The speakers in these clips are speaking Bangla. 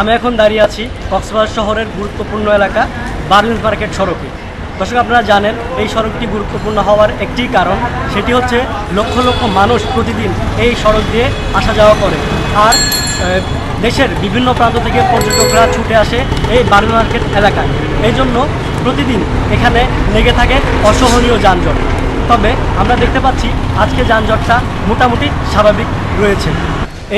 আমি এখন দাঁড়িয়ে আছি কক্সবাজার শহরের গুরুত্বপূর্ণ এলাকা বার্মিজ মার্কেট সড়কে। দর্শক, আপনারা জানেন এই সড়কটি গুরুত্বপূর্ণ হওয়ার একটি কারণ, সেটি হচ্ছে লক্ষ লক্ষ মানুষ প্রতিদিন এই সড়ক দিয়ে আসা যাওয়া করে। আর দেশের বিভিন্ন প্রান্ত থেকে পর্যটকরা ছুটে আসে এই বার্মি মার্কেট এলাকায়। এই জন্য প্রতিদিন এখানে লেগে থাকে অসহনীয় যানজট। তবে আমরা দেখতে পাচ্ছি আজকে যানজটটা মোটামুটি স্বাভাবিক রয়েছে।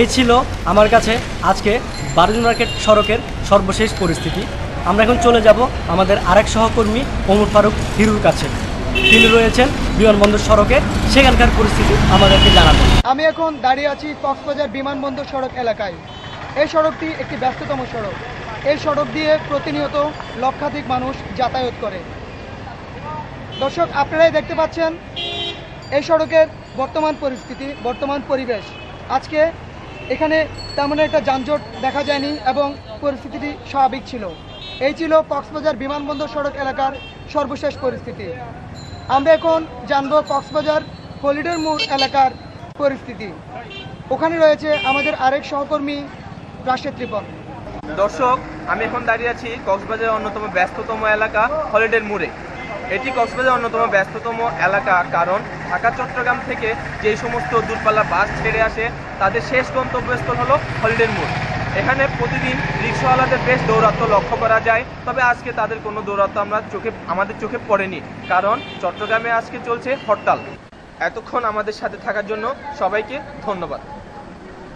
এই ছিল আমার কাছে আজকে বারুজ মার্কেট সড়কের সর্বশেষ পরিস্থিতি। আমরা এখন চলে যাব আমাদের আরেক সহকর্মী ওমর ফারুক হিরুর কাছে। তিনি রয়েছেন বিমানবন্দর সড়কে। সেখানকার পরিস্থিতি আমাদেরকে জানাবেন। আমি এখন দাঁড়িয়ে আছি কক্সবাজার বিমানবন্দর সড়ক এলাকায়। এই সড়কটি একটি ব্যস্ততম সড়ক। এই সড়ক দিয়ে প্রতিনিয়ত লক্ষাধিক মানুষ যাতায়াত করে। দর্শক, আপনারাই দেখতে পাচ্ছেন এই সড়কের বর্তমান পরিস্থিতি, বর্তমান পরিবেশ। আজকে এখানে তেমন একটা যানজট দেখা যায়নি এবং পরিস্থিতিটি স্বাভাবিক ছিল। এই ছিল কক্সবাজার বিমানবন্দর সড়ক এলাকার সর্বশেষ পরিস্থিতি। আমরা এখন জানব কক্সবাজার হলিডের মোড় এলাকার পরিস্থিতি। ওখানে রয়েছে আমাদের আরেক সহকর্মী, রাশেদ ত্রিপন দর্শক, আমি এখন দাঁড়িয়ে আছি কক্সবাজারের অন্যতম ব্যস্ততম এলাকা হলিডের মোড়ে। এটি কক্সবাজারের অন্যতম ব্যস্ততম এলাকা, কারণ ঢাকা, চট্টগ্রাম থেকে যে সমস্ত দূরপাল্লা বাস ছেড়ে আসে, তাদের শেষ গন্তব্যস্থল হলো হলিডের মোড়। এখানে প্রতিদিন রিক্সাওয়ালাদের বেশ দৌরাত্ম লক্ষ্য করা যায়, তবে আজকে তাদের কোনো দৌরাত্ম আমরা চোখে, আমাদের চোখে পড়েনি, কারণ চট্টগ্রামে আজকে চলছে হরতাল। এতক্ষণ আমাদের সাথে থাকার জন্য সবাইকে ধন্যবাদ।